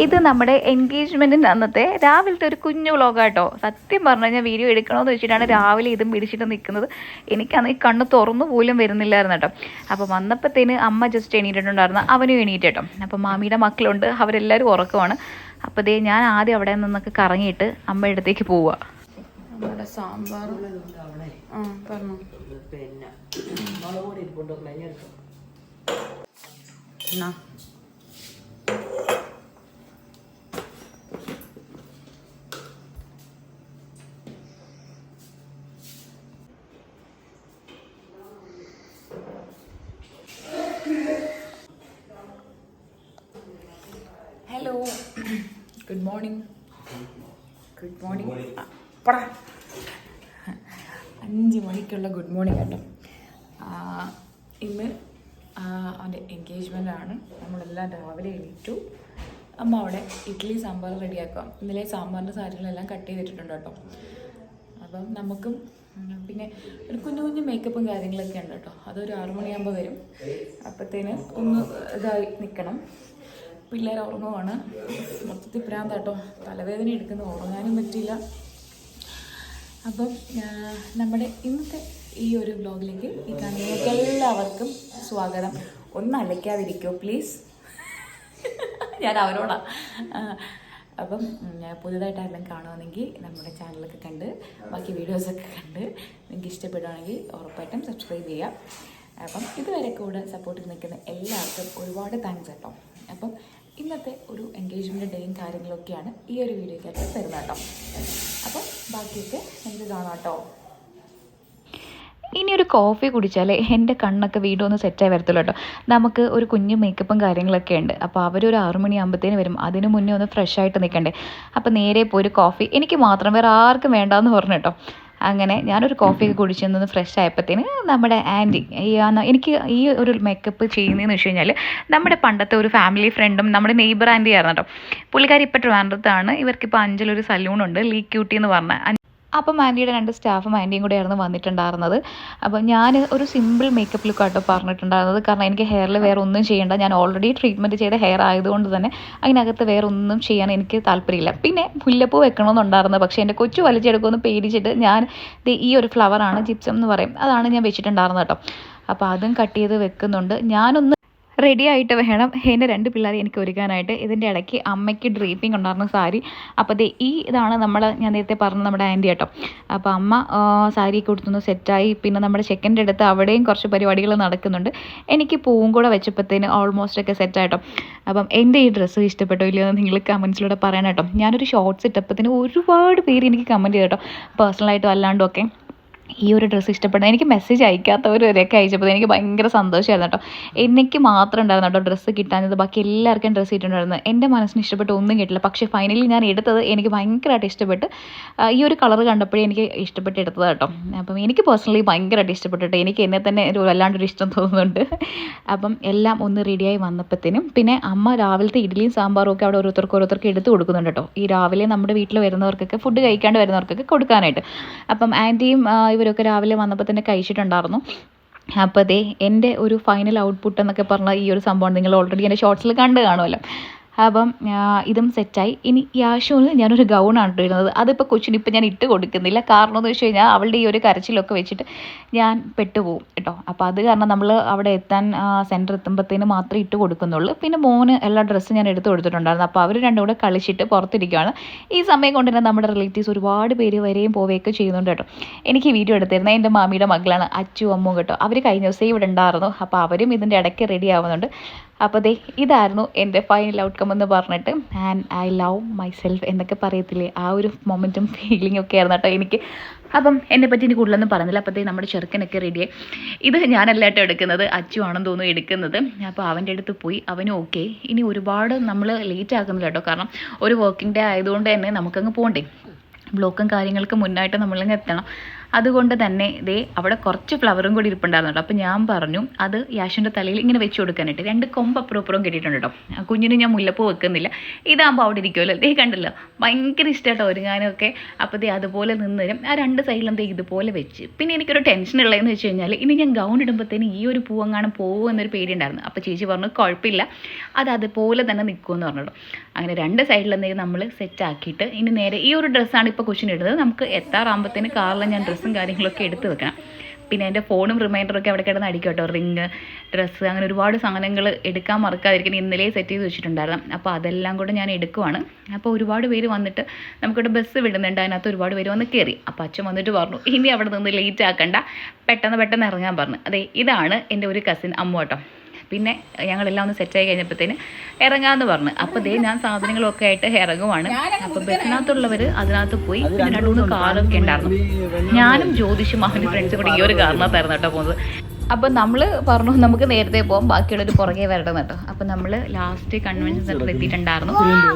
ഇത് നമ്മുടെ എൻഗേജ്മെന്റിന്റെ അന്നത്തെ രാവിലത്തെ ഒരു കുഞ്ഞു വ്ളോഗാട്ടോ സത്യം പറഞ്ഞു കഴിഞ്ഞാൽ വീഡിയോ എടുക്കണമെന്ന് വെച്ചിട്ടാണ് രാവിലെ ഇതും പിടിച്ചിട്ട് നിൽക്കുന്നത് എനിക്കന്ന് ഈ കണ്ണ് തുറന്നു പോലും വരുന്നില്ലായിരുന്നു കേട്ടോ. അപ്പോൾ വന്നപ്പോഴത്തേന് അമ്മ ജസ്റ്റ് എണീറ്റിട്ടുണ്ടായിരുന്നു. അവനും എണീറ്റ് കേട്ടോ. അപ്പോൾ മാമിയുടെ മക്കളുണ്ട്. അവരെല്ലാവരും ഉറക്കമാണ് അപ്പോൾ ദേ ഞാൻ ആദ്യം അവിടെ നിന്നൊക്കെ കറങ്ങിയിട്ട് അമ്മയുടെ അടുത്തേക്ക് പോവുക നമ്മുടെ സാമ്പാർ. ആ പറഞ്ഞു. പിന്നെ. ഗുഡ് മോർണിംഗ് ഗുഡ് മോർണിംഗ് പറ. അഞ്ച് മണിക്കുള്ള ഗുഡ് മോർണിംഗ് കേട്ടോ. ഇന്ന് അവന്റെ എൻഗേജ്മെന്റ് ആണ്. നമ്മളെല്ലാം രാവിലെ എണീറ്റു. അമ്മ അവിടെ ഇഡ്ഡലി സാമ്പാർ റെഡിയാക്കാം. ഇന്നലെ സാമ്പാറിന്റെ സാധനങ്ങളെല്ലാം കട്ട് ചെയ്തിട്ടുണ്ട് കേട്ടോ. അപ്പം നമുക്കും പിന്നെ ഒരു കുഞ്ഞു കുഞ്ഞു മേക്കപ്പും കാര്യങ്ങളൊക്കെ ഉണ്ട് കേട്ടോ. അതൊരു ആറുമണിയാകുമ്പോൾ വരും. അപ്പോഴത്തേന് ഒന്ന് ഇതായി നിൽക്കണം പിള്ളേർ ഉറങ്ങുവാണ്. മൊത്തത്തിൽ പ്രാന്താട്ടോ തലവേദന എടുക്കുന്നു. ഉറങ്ങാനും പറ്റിയില്ല. അപ്പം നമ്മുടെ ഇന്നത്തെ ഈ ഒരു ബ്ലോഗിലേക്ക് ഈ കാണുന്നവർക്ക് എല്ലാവർക്കും സ്വാഗതം. ഒന്ന് അലയ്ക്കാതിരിക്കോ പ്ലീസ്. ഞാൻ അവരോടാ. അപ്പം പുതിയതായിട്ട് ആരെങ്കിലും കാണുവാണെങ്കിൽ നമ്മുടെ ചാനലൊക്കെ കണ്ട് ബാക്കി വീഡിയോസൊക്കെ കണ്ട് നിങ്ങൾക്ക് ഇഷ്ടപ്പെടുവാണെങ്കിൽ ഉറപ്പായിട്ടും സബ്സ്ക്രൈബ് ചെയ്യാം. അപ്പം ഇതുവരെ കൂടെ സപ്പോർട്ടിൽ നിൽക്കുന്ന എല്ലാവർക്കും ഒരുപാട് താങ്ക്സ് കേട്ടോ. അപ്പം ഇന്നത്തെ ഒരു എൻഗേജ്മെന്റ് ഡേയും കാര്യങ്ങളൊക്കെയാണ് ഈ ഒരു വീഡിയോയ്ക്കകത്ത് തരുന്നത് കേട്ടോ അപ്പം ബാക്കിയൊക്കെ നമുക്ക് കാണാം കേട്ടോ. ഇനി ഒരു കോഫി കുടിച്ചാലേ എന്റെ കണ്ണൊക്കെ വീണ്ടും ഒന്ന് സെറ്റായി വരത്തുള്ളൂ കേട്ടോ. നമുക്ക് ഒരു കുഞ്ഞ് മേക്കപ്പും കാര്യങ്ങളൊക്കെ ഉണ്ട്. അപ്പോൾ അവരൊരു ആറു മണിയാകുമ്പോഴത്തേന് വരും. അതിന് മുന്നേ ഒന്ന് ഫ്രഷ് ആയിട്ട് നിൽക്കണ്ടേ. അപ്പോൾ നേരെ പോയി ഒരു കോഫി എനിക്ക് മാത്രം വേറെ ആർക്കും വേണ്ടാന്ന് പറഞ്ഞു കേട്ടോ. അങ്ങനെ ഞാനൊരു കോഫിയൊക്കെ കുടിച്ചു നിന്ന് ഫ്രഷ് ആയപ്പോഴത്തേന് നമ്മുടെ ആന്റി ഈ എനിക്ക് ഈ ഒരു മേക്കപ്പ് ചെയ്യുന്നതെന്ന് വെച്ച് കഴിഞ്ഞാൽ നമ്മുടെ പണ്ടത്തെ ഒരു ഫാമിലി ഫ്രണ്ടും നമ്മുടെ നെയ്ബർ ആന്റി ആയിരുന്നു കേട്ടോ പുള്ളിക്കാരി ഇപ്പോൾ ട്രിവാൻഡ്രത്താണ്. ഇവർക്കിപ്പോൾ അഞ്ചലൊരു സലൂണുണ്ട് ലീ ക്യൂട്ടി എന്ന് പറഞ്ഞ. അപ്പം ആന്റിയുടെ രണ്ട് സ്റ്റാഫും ആന്റിയും കൂടെ ആയിരുന്നു വന്നിട്ടുണ്ടായിരുന്നത്. അപ്പോൾ ഞാൻ ഒരു സിമ്പിൾ മേക്കപ്പ് ലുക്ക് ആട്ടോ പറഞ്ഞിട്ടുണ്ടായിരുന്നത്. കാരണം എനിക്ക് ഹെയറിൽ വേറെ ഒന്നും ചെയ്യേണ്ട. ഞാൻ ഓൾറെഡി ട്രീറ്റ്മെന്റ് ചെയ്ത ഹെയർ ആയതുകൊണ്ട് തന്നെ അതിനകത്ത് വേറെ ഒന്നും ചെയ്യാൻ എനിക്ക് താല്പര്യമില്ല. പിന്നെ മുല്ലപ്പൂ വെക്കണമെന്നുണ്ടായിരുന്നു. പക്ഷേ എന്റെ കൊച്ചു വലിച്ചെടുക്കുമെന്ന് പേടിച്ചിട്ട് ഞാൻ ഈ ഒരു ഫ്ലവറാണ് ജിപ്സം എന്ന് പറയും. അതാണ് ഞാൻ വെച്ചിട്ടുണ്ടായിരുന്നത് കേട്ടോ. അപ്പോൾ അതും കട്ട് ചെയ്ത് വെക്കുന്നുണ്ട്. ഞാനൊന്ന് റെഡി ആയിട്ട് വേണം. എന്റെ രണ്ട് പിള്ളേരെ എനിക്ക് ഒരുക്കാനായിട്ട്. ഇതിന്റെ ഇടയ്ക്ക് അമ്മയ്ക്ക് ഡ്രീപ്പിംഗ് ഉണ്ടായിരുന്ന സാരി. അപ്പോൾ ദേ ഈ ഇതാണ് നമ്മൾ ഞാൻ നേരത്തെ പറഞ്ഞ നമ്മുടെ ആന്റി കേട്ടോ. അപ്പോൾ അമ്മ സാരി സാരിയൊക്കെ കൊടുത്തൊന്ന് സെറ്റായി. പിന്നെ നമ്മുടെ ചെക്കന്റെ അടുത്ത് അവിടെയും കുറച്ച് പരിപാടികൾ നടക്കുന്നുണ്ട്. എനിക്ക് പൂവും കൂടെ വെച്ചപ്പോഴത്തേന് ഓൾമോസ്റ്റ് ഒക്കെ സെറ്റായിട്ടോ അപ്പം എന്റെ ഈ ഡ്രസ്സ് ഇഷ്ടപ്പെട്ടോ ഇല്ലയോ എന്ന് നിങ്ങൾ കമൻസിലൂടെ പറയണം ഞാനൊരു ഷോർട്സ് ഇട്ടപ്പോഴത്തേന് ഒരുപാട് പേര് എനിക്ക് കമന്റ് ചെയ്തു കേട്ടോ. പേഴ്സണലായിട്ടും അല്ലാണ്ടും ഒക്കെ. ഈ ഒരു ഡ്രസ്സ് ഇഷ്ടപ്പെടുന്നത്. എനിക്ക് മെസ്സേജ് അയക്കാത്തവരൊക്കെ അയച്ചപ്പോൾ എനിക്ക് ഭയങ്കര സന്തോഷമായിരുന്നു കേട്ടോ. എനിക്ക് മാത്രം ഉണ്ടായിരുന്നു കേട്ടോ ഡ്രസ്സ് കിട്ടാഞ്ഞത്. ബാക്കി എല്ലാവർക്കും ഡ്രസ്സ് കിട്ടുന്നുണ്ടായിരുന്നു എന്റെ മനസ്സിന് ഇഷ്ടപ്പെട്ട് ഒന്നും കിട്ടില്ല. പക്ഷേ ഫൈനലി ഞാൻ എടുത്തത് എനിക്ക് ഭയങ്കരമായിട്ട് ഇഷ്ടപ്പെട്ട്. ഈ ഒരു കളർ കണ്ടപ്പോഴേ എനിക്ക് ഇഷ്ടപ്പെട്ട് എടുത്തത് കേട്ടോ. അപ്പം എനിക്ക് പേഴ്സണലി ഭയങ്കരമായിട്ട് ഇഷ്ടപ്പെട്ടു കേട്ടോ. എനിക്ക് എന്നെ തന്നെ ഒരു വല്ലാണ്ടൊരു ഇഷ്ടം തോന്നുന്നുണ്ട്. അപ്പം എല്ലാം ഒന്ന് റെഡിയായി വന്നപ്പോഴത്തേനും പിന്നെ അമ്മ രാവിലത്തെ ഇഡ്ഡലിയും സാമ്പാറും ഒക്കെ അവിടെ ഓരോരുത്തർക്ക് ഓരോരുത്തർക്ക് എടുത്ത് കൊടുക്കുന്നുണ്ട് കേട്ടോ. ഈ രാവിലെ നമ്മുടെ വീട്ടിൽ വരുന്നവർക്കൊക്കെ ഫുഡ് കഴിക്കാണ്ട് വരുന്നവർക്കൊക്കെ കൊടുക്കാനായിട്ട്. അപ്പം ആന്റിയും ആ, ഇവരൊക്കെ രാവിലെ വന്നപ്പോൾ തന്നെ കഴിച്ചിട്ടുണ്ടായിരുന്നു. അപ്പോൾ ദേ എന്റെ ഒരു ഫൈനൽ ഔട്ട്പുട്ട് എന്നൊക്കെ പറഞ്ഞാൽ ഈ ഒരു സംഭവം നിങ്ങൾ ഓൾറെഡി എന്റെ ഷോർട്സിൽ കണ്ട് കാണുമല്ലോ. അപ്പം ഇതും സെറ്റായി. ഇനി യാഷുവിന് ഞാനൊരു ഗൗണാണ് കേട്ടോ ഇടുന്നത് അതിപ്പോൾ കൊച്ചിന് ഇപ്പം ഞാൻ ഇട്ട് കൊടുക്കുന്നില്ല. കാരണം എന്ന് വെച്ച് കഴിഞ്ഞാൽ അവളുടെ ഈ ഒരു കരച്ചിലൊക്കെ വെച്ചിട്ട് ഞാൻ പെട്ടുപോകും കേട്ടോ. അപ്പോൾ അത് കാരണം നമ്മൾ അവിടെ എത്താൻ സെന്റർ എത്തുമ്പോഴത്തേന് മാത്രമേ ഇട്ട് കൊടുക്കുന്നുള്ളൂ. പിന്നെ മോന് എല്ലാ ഡ്രസ്സും ഞാൻ എടുത്ത് കൊടുത്തിട്ടുണ്ടായിരുന്നു. അപ്പോൾ അവർ രണ്ടും കൂടെ കളിച്ചിട്ട് പുറത്തിരിക്കുകയാണ് ഈ സമയം കൊണ്ട് തന്നെ നമ്മുടെ റിലേറ്റീവ്സ് ഒരുപാട് പേര് വരെയും പോവുകയൊക്കെ ചെയ്യുന്നുണ്ട് കേട്ടോ. എനിക്ക് വീഡിയോ എടുത്തിരുന്നത് എന്റെ മാമിയുടെ മകളാണ്. അച്ചു അമ്മു കേട്ടോ. അവർ കഴിഞ്ഞ ദിവസം ഇവിടെ ഉണ്ടായിരുന്നു. അപ്പോൾ അവരും ഇതിന്റെ ഇടയ്ക്ക് റെഡി ആവുന്നുണ്ട്. അപ്പോൾ ദേ ഇതായിരുന്നു എന്റെ ഫൈനൽ ഔട്ട്കം എന്ന് പറഞ്ഞിട്ട്. And I love myself എന്നൊക്കെ പറയത്തില്ലേ? ആ ഒരു മൊമെന്റും ഫീലിംഗ് ഒക്കെ ആയിരുന്നു കേട്ടോ എനിക്ക്. അപ്പം എന്നെ പറ്റി ഇനി കൂടുതലൊന്നും പറഞ്ഞില്ല അപ്പോഴത്തേ നമ്മുടെ ചെറുക്കനൊക്കെ റെഡിയായി ഇത് ഞാനല്ല കേട്ടോ എടുക്കുന്നത്. അച്ചു ആണെന്ന് തോന്നുന്നു എടുക്കുന്നത്. അപ്പോൾ അവന്റെ അടുത്ത് പോയി. അവനും ഓക്കെ ഇനി ഒരുപാട് നമ്മൾ ലേറ്റ് ആക്കുന്നില്ല കേട്ടോ. കാരണം ഒരു വർക്കിംഗ് ഡേ ആയതുകൊണ്ട് തന്നെ നമുക്കങ്ങ് പോകണ്ടേ ബ്ലോക്കും കാര്യങ്ങൾക്ക് മുന്നായിട്ട് നമ്മളിങ്ങനെ എത്തണം. അതുകൊണ്ട് തന്നെ ദേ അവിടെ കുറച്ച് ഫ്ലവറും കൂടി ഇരിപ്പുണ്ടായിരുന്നു കേട്ടോ അപ്പോൾ ഞാൻ പറഞ്ഞു അത് യാഷിന്റെ തലയിൽ ഇങ്ങനെ വെച്ച് കൊടുക്കാനായിട്ട്. രണ്ട് കൊമ്പ് അപ്പുറം അപ്പുറം കെട്ടിയിട്ടുണ്ട്? കേട്ടോ കുഞ്ഞിന് ഞാൻ മുല്ലപ്പൂ വെക്കുന്നില്ല. ഇതാകുമ്പോൾ അവിടെ ഇരിക്കുമല്ലോ ദേ കണ്ടല്ലോ ഭയങ്കര ഇഷ്ടമായിട്ടോ ഒരുങ്ങാനൊക്കെ. അപ്പോൾ ദേ അതുപോലെ നിന്ന് തരും ആ രണ്ട് സൈഡിലും ദേ ഇതുപോലെ വെച്ച്. പിന്നെ എനിക്കൊരു ടെൻഷൻ ഉള്ളതെന്ന് വെച്ച് കഴിഞ്ഞാൽ ഇനി ഞാൻ ഗൗൺ ഇടുമ്പോഴത്തേന് ഈ ഒരു പൂ അങ്ങാനും പോകുമോ എന്നൊരു പേടി ഉണ്ടായിരുന്നു അപ്പോൾ ചേച്ചി പറഞ്ഞു കുഴപ്പമില്ല. അത് അതുപോലെ തന്നെ നിൽക്കുമെന്ന് പറഞ്ഞു അങ്ങനെ രണ്ട് സൈഡിലെന്തെങ്കിലും നമ്മൾ സെറ്റ് ആക്കിയിട്ട് ഇനി നേരെ ഈ ഒരു ഡ്രസ്സാണ് ഇപ്പോൾ കൊച്ചിനിടുന്നത് നമുക്ക് എത്താറാകുമ്പോഴത്തേന് കാറിൽ ഞാൻ ഡ്രസ്സും കാര്യങ്ങളൊക്കെ എടുത്ത് വെക്കണം. പിന്നെ എന്റെ ഫോണും റിമൈൻഡറൊക്കെ അവിടെ കിടന്ന് അടിക്കും കേട്ടോ റിങ് ഡ്രസ്സ് അങ്ങനെ ഒരുപാട് സാധനങ്ങൾ എടുക്കാൻ മറക്കാതിരിക്കണം ഇന്നലെ സെറ്റ് ചെയ്ത് വെച്ചിട്ടുണ്ടായിരുന്നു. അപ്പോൾ അതെല്ലാം കൂടെ ഞാൻ എടുക്കുവാണ്. അപ്പോൾ ഒരുപാട് പേര് വന്നിട്ട് നമുക്കിവിടെ ബസ് വിടുന്നുണ്ട്. അതിനകത്ത് ഒരുപാട് പേര് വന്ന് കയറി അപ്പോൾ അച്ഛൻ വന്നിട്ട് പറഞ്ഞു ഇനി അവിടെ നിന്ന് ലേറ്റ് ആക്കണ്ട. പെട്ടെന്ന് പെട്ടെന്ന് ഇറങ്ങാൻ പറഞ്ഞു. അതെ ഇതാണ് എന്റെ ഒരു കസിൻ അമ്മ കേട്ടോ പിന്നെ ഞങ്ങളെല്ലാം ഒന്ന് സെറ്റായി കഴിഞ്ഞപ്പോഴത്തേന് ഇറങ്ങാമെന്ന് പറഞ്ഞു. അപ്പോൾ ദേ ഞാൻ സാധനങ്ങളൊക്കെ ആയിട്ട് ഇറങ്ങുവാണ്. അപ്പോൾ ബസ്സിനകത്തുള്ളവർ അതിനകത്ത് പോയി പിന്നെ രണ്ട് മൂന്ന് കാറൊക്കെ ഉണ്ടായിരുന്നു. ഞാനും ജ്യോതിഷും അവന്റെ ഫ്രണ്ട്സും കൂടി ഈ ഒരു കാറിനകത്തായിരുന്നു കേട്ടോ പോകുന്നത്. അപ്പോൾ നമ്മൾ പറഞ്ഞു നമുക്ക് നേരത്തെ പോകാം ബാക്കിയുള്ളൊരു പുറകെ വരണം കേട്ടോ. അപ്പോൾ നമ്മൾ ലാസ്റ്റ് കൺവെൻഷൻ സെന്ററിൽ എത്തിയിട്ടുണ്ടായിരുന്നു.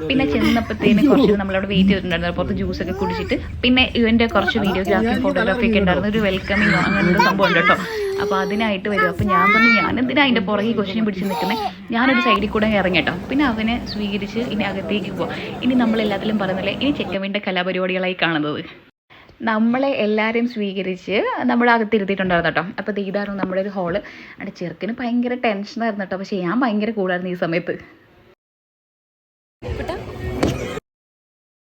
പിന്നെ ചെന്നപ്പോഴത്തേന് കുറച്ച് നമ്മളവിടെ വെയിറ്റ് ചെയ്തിട്ടുണ്ടായിരുന്നു. പുറത്ത് ജ്യൂസൊക്കെ കുടിച്ചിട്ട്. പിന്നെ ഇവന്റെ കുറച്ച് വീഡിയോഗ്രാഫി ഫോട്ടോഗ്രാഫി ഒക്കെ ഉണ്ടായിരുന്നു. ഒരു വെൽക്കമിങ് അങ്ങനെ ഒരു സംഭവം ഉണ്ട് കേട്ടോ. അപ്പോൾ അതിനായിട്ട് വരും. അപ്പോൾ ഞാൻ പറഞ്ഞു ഞാൻ എന്തിനാ അതിന്റെ പുറകെ കൊച്ചിനെ പിടിച്ച് നിൽക്കുന്നത് ഞാനൊരു സൈഡിൽ കൂടെ ഇറങ്ങി കേട്ടോ. പിന്നെ അവനെ സ്വീകരിച്ച് ഇനി അകത്തേക്ക് പോവാം. ഇനി നമ്മൾ എല്ലാത്തിലും പറയുന്നില്ലേ ഇനി ചെക്കവിന്റെ കലാപരിപാടികളായി കാണുന്നത്. നമ്മളെ എല്ലാവരെയും സ്വീകരിച്ച് നമ്മൾ അകത്തിരുത്തിയിട്ടുണ്ടായിരുന്നു കേട്ടോ. അപ്പോൾ ഇത് ഇതായിരുന്നു നമ്മുടെ ഒരു ഹോൾ അവിടെ ചെറുക്കിന് ഭയങ്കര ടെൻഷനായിരുന്നു കേട്ടോ. പക്ഷേ ഞാൻ ഭയങ്കര കൂളായിരുന്നു ഈ സമയത്ത്.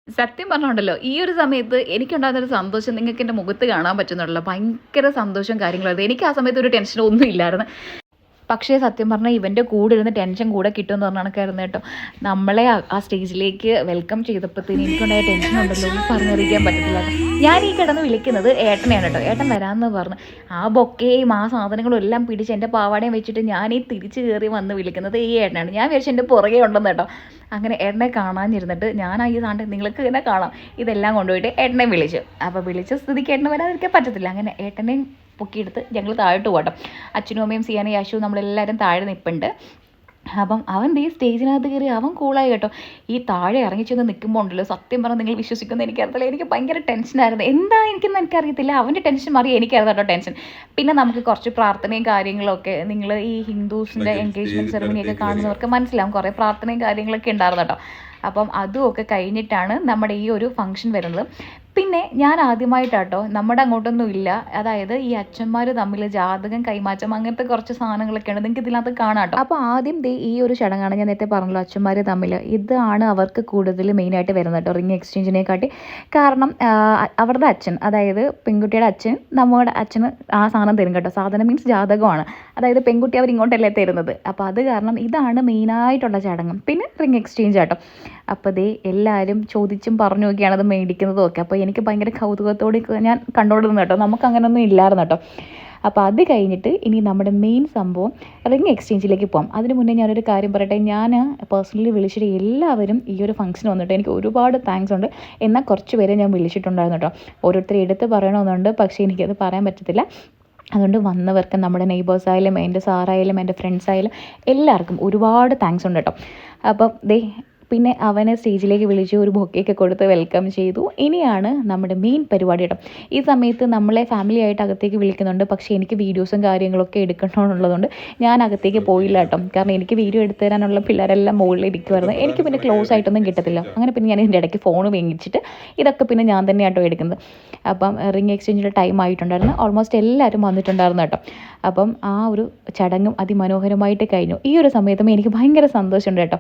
സത്യം പറഞ്ഞുണ്ടല്ലോ ഈ ഒരു സമയത്ത് എനിക്കുണ്ടാകുന്ന ഒരു സന്തോഷം നിങ്ങൾക്ക് എന്റെ മുഖത്ത് കാണാൻ പറ്റുന്നുണ്ടല്ലോ. ഭയങ്കര സന്തോഷം കാര്യങ്ങളായിരുന്നു. എനിക്ക് ആ സമയത്ത് ഒരു ടെൻഷനൊന്നും ഒന്നും ഇല്ലായിരുന്നു. പക്ഷേ സത്യം പറഞ്ഞാൽ ഇവന്റെ കൂടെ ഇരുന്ന് ടെൻഷൻ കൂടെ കിട്ടുമെന്ന് പറഞ്ഞാണ് കയറുന്നത് കേട്ടോ. നമ്മളെ ആ- സ്റ്റേജിലേക്ക് വെൽക്കം ചെയ്തപ്പോഴത്തേന് എനിക്കുണ്ടായ ടെൻഷൻ ഉണ്ടല്ലോ എന്ന് പറഞ്ഞറിയിക്കാൻ പറ്റത്തില്ല. ഞാൻ ഈ കിടന്ന് വിളിക്കുന്നത് ഏട്ടനെയാണ് കേട്ടോ. ഏട്ടൻ വരാമെന്ന് പറഞ്ഞു. ആ ബൊക്കെയും ആ സാധനങ്ങളും എല്ലാം പിടിച്ച് എന്റെ പാവാടയും വെച്ചിട്ട് ഞാൻ ഈ തിരിച്ച് കയറി വന്ന് വിളിക്കുന്നത് ഈ ഏട്ടനാണ്. ഞാൻ വിചാരിച്ചു എന്റെ പുറകെ ഉണ്ടെന്ന് കേട്ടോ. അങ്ങനെ ഏട്ടനെ കാണാനിരുന്നിട്ട് ഞാൻ ഈ സാധനം നിങ്ങൾക്ക് തന്നെ കാണാം. ഇതെല്ലാം കൊണ്ടുപോയിട്ട് ഏട്ടനെ വിളിച്ചു. അപ്പോൾ വിളിച്ച സ്ഥിതിക്ക് ഏട്ടനെ വരാതിരിക്കാൻ പറ്റത്തില്ല. അങ്ങനെ ഏട്ടനെയും പൊക്കിയെടുത്ത് ഞങ്ങൾ താഴോട്ട് പോകട്ടോ അച്ഛനും അമ്മയും സിയാനും യാശുവും നമ്മളെല്ലാവരും താഴെ നിൽപ്പുണ്ട് അപ്പം അവൻ ഈ സ്റ്റേജിനകത്ത് കയറി അവൻ കൂളായി കേട്ടോ. ഈ താഴെ ഇറങ്ങി ചെന്ന് നിൽക്കുമ്പോൾ ഉണ്ടല്ലോ സത്യം പറഞ്ഞാൽ നിങ്ങൾ വിശ്വസിക്കുന്ന എനിക്കറിയത്തില്ല. എനിക്ക് ഭയങ്കര ടെൻഷനായിരുന്നു എന്താ എനിക്കെന്ന് എനിക്കറിയത്തില്ല. അവന്റെ ടെൻഷൻ മാറി എനിക്കായിരുന്നു കേട്ടോ ടെൻഷൻ പിന്നെ നമുക്ക് കുറച്ച് പ്രാർത്ഥനയും കാര്യങ്ങളൊക്കെ നിങ്ങൾ ഈ ഹിന്ദുസിന്റെ എൻഗേജ്മെന്റ് സെറമണി ഒക്കെ കാണുന്നവർക്ക് മനസ്സിലാവും. കുറേ പ്രാർത്ഥനയും കാര്യങ്ങളൊക്കെ ഉണ്ടായിരുന്നു കേട്ടോ. അപ്പം അതുമൊക്കെ കഴിഞ്ഞിട്ടാണ് നമ്മുടെ ഈ ഒരു ഫംഗ്ഷൻ വരുന്നത്. പിന്നെ ഞാൻ ആദ്യമായിട്ടാട്ടോ നമ്മുടെ അങ്ങോട്ടൊന്നും ഇല്ല. അതായത് ഈ അച്ഛന്മാർ തമ്മിൽ ജാതകം കൈമാറ്റം അങ്ങനത്തെ കുറച്ച് സാധനങ്ങളൊക്കെ ഉണ്ട് നിങ്ങൾക്ക് ഇതിനകത്ത് കാണാട്ടോ. അപ്പോൾ ആദ്യം ദേ ഈ ഒരു ചടങ്ങാണ് ഞാൻ നേരത്തെ പറഞ്ഞല്ലോ അച്ഛന്മാർ തമ്മിൽ. ഇതാണ് അവർക്ക് കൂടുതൽ മെയിനായിട്ട് വരുന്നത് കേട്ടോ റിംഗ് എക്സ്ചേഞ്ചിനെക്കാട്ടി. കാരണം അവരുടെ അച്ഛൻ അതായത് പെൺകുട്ടിയുടെ അച്ഛൻ നമ്മുടെ അച്ഛന് ആ സാധനം തരും കേട്ടോ. സാധനം മീൻസ് ജാതകമാണ്. അതായത് പെൺകുട്ടി അവർ ഇങ്ങോട്ടല്ലേ തരുന്നത്. അപ്പോൾ അത് കാരണം ഇതാണ് മെയിനായിട്ടുള്ള ചടങ്ങ്. പിന്നെ റിംഗ് എക്സ്ചേഞ്ച് കേട്ടോ അപ്പോൾ ദേ എല്ലാവരും ചോദിച്ചും പറഞ്ഞു നോക്കിയാണ് അത് മേടിക്കുന്നതും ഒക്കെ അപ്പോൾ എനിക്ക് ഭയങ്കര കൗതുകത്തോടെ ഞാൻ കണ്ടോണ്ടിരുന്നു കേട്ടോ. നമുക്ക് അങ്ങനെയൊന്നും ഇല്ലായിരുന്നു കേട്ടോ. അപ്പോൾ അത് കഴിഞ്ഞിട്ട് ഇനി നമ്മുടെ മെയിൻ സംഭവം റിംഗ് എക്സ്ചേഞ്ചിലേക്ക് പോകാം അതിന് മുന്നേ ഞാനൊരു കാര്യം പറയട്ടെ. ഞാൻ പേഴ്സണലി വിളിച്ചിട്ട് എല്ലാവരും ഈ ഒരു ഫംഗ്ഷൻ വന്നിട്ട് എനിക്ക് ഒരുപാട് താങ്ക്സ് ഉണ്ട്. എന്നാൽ കുറച്ച് പേരെ ഞാൻ വിളിച്ചിട്ടുണ്ടായിരുന്നു കേട്ടോ. ഓരോരുത്തരെ എടുത്ത് പറയണമെന്നുണ്ട്. പക്ഷേ എനിക്കത് പറയാൻ പറ്റത്തില്ല. അതുകൊണ്ട് വന്നവർക്ക് നമ്മുടെ നെയ്ബേഴ്സ് ആയാലും എന്റെ സാറായാലും എന്റെ ഫ്രണ്ട്സ് ആയാലും എല്ലാവർക്കും ഒരുപാട് താങ്ക്സ് ഉണ്ട് കേട്ടോ. അപ്പം ദേ പിന്നെ അവനെ സ്റ്റേജിലേക്ക് വിളിച്ച് ഒരു ബൊക്കെയൊക്കെ കൊടുത്ത് വെൽക്കം ചെയ്തു. ഇനിയാണ് നമ്മുടെ മെയിൻ പരിപാടി കേട്ടോ. ഈ സമയത്ത് നമ്മളെ ഫാമിലി ആയിട്ട് അകത്തേക്ക് വിളിക്കുന്നുണ്ട്. പക്ഷേ എനിക്ക് വീഡിയോസും കാര്യങ്ങളൊക്കെ എടുക്കണമെന്നുള്ളതുകൊണ്ട് ഞാൻ അകത്തേക്ക് പോയില്ല കേട്ടോ. കാരണം എനിക്ക് വീഡിയോ എടുത്തു തരാനുള്ള പിള്ളേരെല്ലാം മുകളിൽ ഇരിക്കുമായിരുന്നു എനിക്ക് പിന്നെ ക്ലോസ് ആയിട്ടൊന്നും കിട്ടത്തില്ല. അങ്ങനെ പിന്നെ ഞാൻ ഇതിന്റെ ഇടയ്ക്ക് ഫോൺ വേങ്ങിച്ചിട്ട് ഇതൊക്കെ പിന്നെ ഞാൻ തന്നെ തന്നെയാട്ടോ എടുക്കുന്നത്. അപ്പം റിംഗ് എക്സ്ചേഞ്ചിന്റെ ടൈം ആയിട്ടുണ്ടായിരുന്നു. ഓൾമോസ്റ്റ് എല്ലാവരും വന്നിട്ടുണ്ടായിരുന്നു കേട്ടോ. അപ്പം ആ ഒരു ചടങ്ങും അതിമനോഹരമായിട്ട് കഴിഞ്ഞു. ഈ ഒരു സമയത്തും എനിക്ക് ഭയങ്കര സന്തോഷമുണ്ട് കേട്ടോ.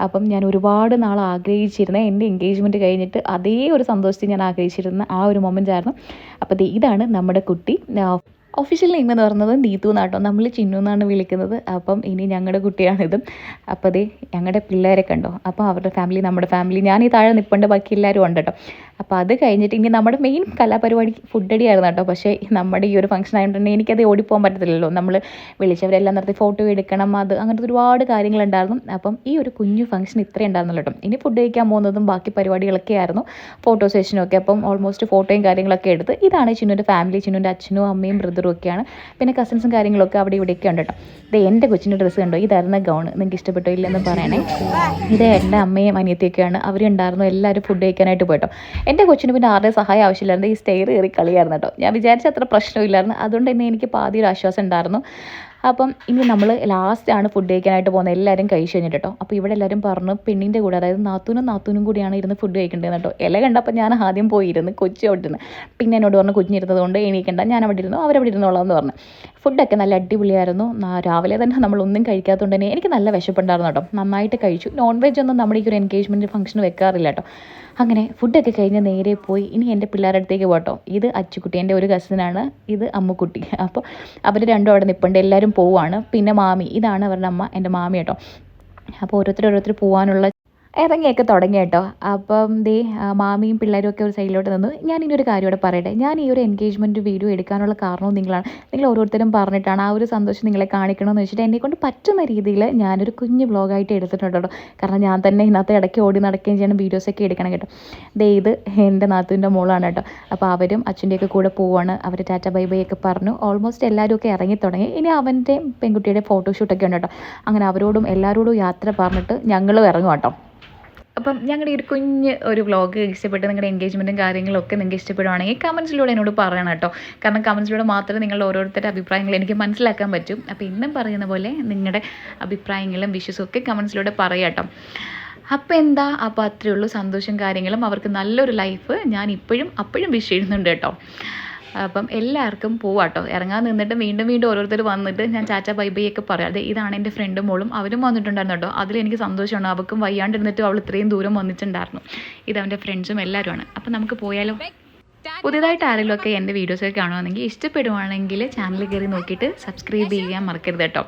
അപ്പം ഞാൻ ഒരുപാട് നാൾ ആഗ്രഹിച്ചിരുന്ന എന്റെ എൻഗേജ്മെന്റ് കഴിഞ്ഞിട്ട് അതേ ഒരു സന്തോഷത്തിൽ ഞാൻ ആഗ്രഹിച്ചിരുന്ന ആ ഒരു മൊമെന്റ് ആയിരുന്നു. അപ്പോൾ ദേ ഇതാണ് നമ്മുടെ കുട്ടി. ഒഫീഷ്യൽ നെയിം എന്ന് പറയുന്നത് നീതു എന്നാട്ടോ നമ്മൾ ചിന്നു എന്നാണ് വിളിക്കുന്നത്. അപ്പം ഇനി ഞങ്ങളുടെ കുട്ടിയാണിത്. അപ്പോൾ അതേ ഞങ്ങളുടെ പിള്ളേരെ കണ്ടോ? അപ്പോൾ അവരുടെ ഫാമിലി നമ്മുടെ ഫാമിലി ഞാൻ ഈ താഴെ നിൽപ്പുണ്ട് ബാക്കി എല്ലാവരും ഉണ്ട് കേട്ടോ അപ്പോൾ അത് കഴിഞ്ഞിട്ട് ഇനി നമ്മുടെ മെയിൻ കലാപരിപാടി ഫുഡ് അടി ആയിരുന്നു കേട്ടോ. പക്ഷേ നമ്മുടെ ഈ ഒരു ഫംഗ്ഷൻ ആയതുകൊണ്ട് എനിക്കത് ഓടിപ്പോകാൻ പറ്റത്തില്ലല്ലോ. നമ്മൾ വിളിച്ചവരെല്ലാം നിർത്തി ഫോട്ടോ എടുക്കണം അത് അങ്ങനത്തെ ഒരുപാട് കാര്യങ്ങളുണ്ടായിരുന്നു. അപ്പം ഈ ഒരു കുഞ്ഞു ഫംഗ്ഷൻ ഇത്രയും ഉണ്ടായിരുന്നല്ലോ കേട്ടോ. ഇനി ഫുഡ് കഴിക്കാൻ പോകുന്നതും ബാക്കി പരിപാടികളൊക്കെ ആയിരുന്നു. ഫോട്ടോ സെഷനും ഒക്കെ അപ്പം ഓൾമോസ്റ്റ് ഫോട്ടോയും കാര്യങ്ങളൊക്കെ എടുത്ത് ഇതാണ് ചിന്നുവിന്റെ ഫാമിലി ചിന്നുവിന്റെ അച്ഛനും അമ്മയും ബ്രദറും ഒക്കെയാണ്. പിന്നെ കസിൻസും കാര്യങ്ങളൊക്കെ അവിടെ ഇവിടെയൊക്കെ ഉണ്ട് കേട്ടോ. ഇത് എന്റെ കൊച്ചിന്റെ ഡ്രസ്സ് കണ്ടോ? ഇതായിരുന്നു ഗൗൺ നിങ്ങൾക്ക് ഇഷ്ടപ്പെട്ടോ ഇല്ലെന്ന് പറയണേ. ഇത് എന്റെ അമ്മയും അനിയത്തിയൊക്കെയാണ്. അവരുണ്ടായിരുന്നു എല്ലാവരും ഫുഡ് കഴിക്കാനായിട്ട് പോയിട്ടോ. എന്റെ കൊച്ചിന് പിന്നെ ആരുടെയും സഹായം ആവശ്യമില്ലായിരുന്നു. ഈ സ്റ്റെയർ കയറി കളിയായിരുന്നു കേട്ടോ. ഞാൻ വിചാരിച്ച അത്ര പ്രശ്നമില്ലായിരുന്നു. അതുകൊണ്ട് തന്നെ എനിക്ക് പാതി ഒരു ആശ്വാസം ഉണ്ടായിരുന്നു. അപ്പം ഇനി നമ്മൾ ലാസ്റ്റാണ് ഫുഡ് കഴിക്കാനായിട്ട് പോകുന്നത്. എല്ലാവരും കഴിച്ചു കഴിഞ്ഞിട്ട് കേട്ടോ. അപ്പോൾ ഇവിടെ എല്ലാവരും പറഞ്ഞു പെണ്ണിന്റെ കൂടെ അതായത് നാത്തൂനും നാത്തൂനും കൂടിയാണ് ഇരുന്ന് ഫുഡ് കഴിക്കേണ്ടത് കേട്ടോ. ഇല കണ്ടപ്പോൾ ഞാൻ ആദ്യം പോയിരുന്നു കൊച്ചി അവിടെ ഇരുന്ന്. പിന്നെ എന്നോട് പറഞ്ഞു കുഞ്ഞിരുന്നത് കൊണ്ട് എണീക്കണ്ട. ഞാൻ അവിടെ ഇരുന്നു അവരവിടെ ഇരുന്നോളാം എന്ന് പറഞ്ഞു. ഫുഡൊക്കെ നല്ല അടിപൊളിയായിരുന്നു. രാവിലെ തന്നെ നമ്മളൊന്നും കഴിക്കാത്തതുകൊണ്ട് തന്നെ എനിക്ക് നല്ല വിശപ്പുണ്ടായിരുന്നു കേട്ടോ. നന്നായിട്ട് കഴിച്ചു. നോൺ വെജ് ഒന്നും നമ്മുടെ ഈ ഒരു എൻഗേജ്മെന്റ് ഫംഗ്ഷൻ വെക്കാറില്ല കേട്ടോ. അങ്ങനെ ഫുഡൊക്കെ കഴിഞ്ഞ് നേരെ പോയി. ഇനി എന്റെ പിള്ളേരുടെ അടുത്തേക്ക് പോട്ടോ ഇത് അച്ചുക്കുട്ടി എന്റെ ഒരു കസിനാണ് ഇത് അമ്മുക്കുട്ടി. അപ്പോൾ അവർ രണ്ടും അവിടെ നിൽപ്പുണ്ട് എല്ലാവരും പോവാണ്. പിന്നെ മാമി. ഇതാണ് അവരുടെ അമ്മ എന്റെ മാമി കേട്ടോ. അപ്പോൾ ഓരോരുത്തർ ഓരോരുത്തർ പോകാനുള്ള ഇറങ്ങിയൊക്കെ തുടങ്ങി കേട്ടോ. അപ്പം ദേ മാമിയും പിള്ളേരും ഒക്കെ ഒരു സൈഡിലോട്ട് നിന്നു ഞാൻ ഇനി ഒരു കാര്യം ഇവിടെ പറയട്ടെ. ഞാൻ ഈ ഒരു എൻഗേജ്മെന്റ് വീഡിയോ എടുക്കാനുള്ള കാരണവും നിങ്ങളാണ്. നിങ്ങൾ ഓരോരുത്തരും പറഞ്ഞിട്ടാണ് ആ ഒരു സന്തോഷം നിങ്ങളെ കാണിക്കണമെന്ന് വെച്ചിട്ട് എന്നെക്കൊണ്ട് പറ്റുന്ന രീതിയിൽ ഞാനൊരു കുഞ്ഞ് വ്ളോഗായിട്ട് എടുത്തിട്ടുണ്ട് കാരണം ഞാൻ തന്നെ ഇതിനകത്ത് ഇടയ്ക്ക് ഓടി നടക്കുകയും ചെയ്യണം വീഡിയോസൊക്കെ എടുക്കണം കേട്ടോ. ദേ ഇത് എന്റെ നാത്തുവിന്റെ മോളാണ് കേട്ടോ. അപ്പോൾ അവരും അച്ഛന്റെയൊക്കെ കൂടെ പോവാണ്. അവർ ടാറ്റ ബൈ ബൈ ഒക്കെ പറഞ്ഞു. ഓൾമോസ്റ്റ് എല്ലാവരും ഒക്കെ ഇറങ്ങി തുടങ്ങി. ഇനി അവന്റെയും പെൺകുട്ടിയുടെ ഫോട്ടോഷൂട്ടൊക്കെ ഉണ്ട് കേട്ടോ. അങ്ങനെ അവരോടും എല്ലാവരോടും യാത്ര പറഞ്ഞിട്ട് ഞങ്ങളും ഇറങ്ങും കേട്ടോ. അപ്പം ഞങ്ങളുടെ ഒരു കുഞ്ഞ് ഒരു വ്ളോഗ് ഇഷ്ടപ്പെട്ട് നിങ്ങളുടെ എൻഗേജ്മെന്റും കാര്യങ്ങളൊക്കെ നിങ്ങൾക്ക് ഇഷ്ടപ്പെടുവാണെങ്കിൽ കമൻസിലൂടെ എന്നോട് പറയണം കേട്ടോ. കാരണം കമൻസിലൂടെ മാത്രമേ നിങ്ങൾ ഓരോരുത്തരുടെ അഭിപ്രായങ്ങൾ എനിക്ക് മനസ്സിലാക്കാൻ പറ്റും. അപ്പോൾ ഇന്നും പറയുന്ന പോലെ നിങ്ങളുടെ അഭിപ്രായങ്ങളും വിഷസും ഒക്കെ കമൻസിലൂടെ പറയാം കേട്ടോ. അപ്പോൾ എന്താ? അപ്പോൾ അത്രയേ ഉള്ളൂ സന്തോഷം കാര്യങ്ങളും. അവർക്ക് നല്ലൊരു ലൈഫ് ഞാൻ ഇപ്പോഴും അപ്പോഴും വിഷ് ചെയ്യുന്നുണ്ട് കേട്ടോ. അപ്പം എല്ലാവർക്കും പോവാട്ടോ. ഇറങ്ങാൻ നിന്നിട്ട് വീണ്ടും വീണ്ടും ഓരോരുത്തർ വന്നിട്ട് ഞാൻ ചാച്ച ബൈ ബൈ ഒക്കെ പറയാം. അതെ ഇതാണ് എന്റെ ഫ്രണ്ടും മോളും. അവരും വന്നിട്ടുണ്ടായിരുന്നു കേട്ടോ. അതിൽ എനിക്ക് സന്തോഷമാണ്. അവൾക്കും വയ്യാണ്ടിരുന്നിട്ടും അവൾ ഇത്രയും ദൂരം വന്നിട്ടുണ്ടായിരുന്നു. ഇത് അവന്റെ ഫ്രണ്ട്സും എല്ലാവരുമാണ്. അപ്പം നമുക്ക് പോയാലോ? പുതിയതായിട്ട് ആരെങ്കിലും ഒക്കെ എന്റെ വീഡിയോസൊക്കെ കാണുവാണെങ്കിൽ ഇഷ്ടപ്പെടുവാണെങ്കിൽ ചാനൽ കയറി നോക്കിയിട്ട് സബ്സ്ക്രൈബ് ചെയ്യാൻ മറക്കരുത് കേട്ടോ.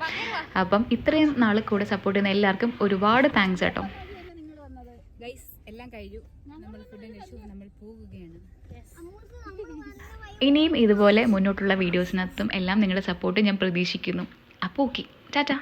അപ്പം ഇത്രയും നാൾ കൂടെ സപ്പോർട്ട് ചെയ്യുന്ന എല്ലാവർക്കും ഒരുപാട് താങ്ക്സ് കേട്ടോ. എല്ലാം കഴിഞ്ഞു. നമ്മൾ ഫുഡ് കഴിച്ചു നമ്മൾ പോവുകയാണ്. ഇനിയും ഇതുപോലെ മുന്നോട്ടുള്ള വീഡിയോസിനകത്തും എല്ലാം നിങ്ങളുടെ സപ്പോർട്ട് ഞാൻ പ്രതീക്ഷിക്കുന്നു. അപ്പോൾ ഓക്കെ ടാറ്റ.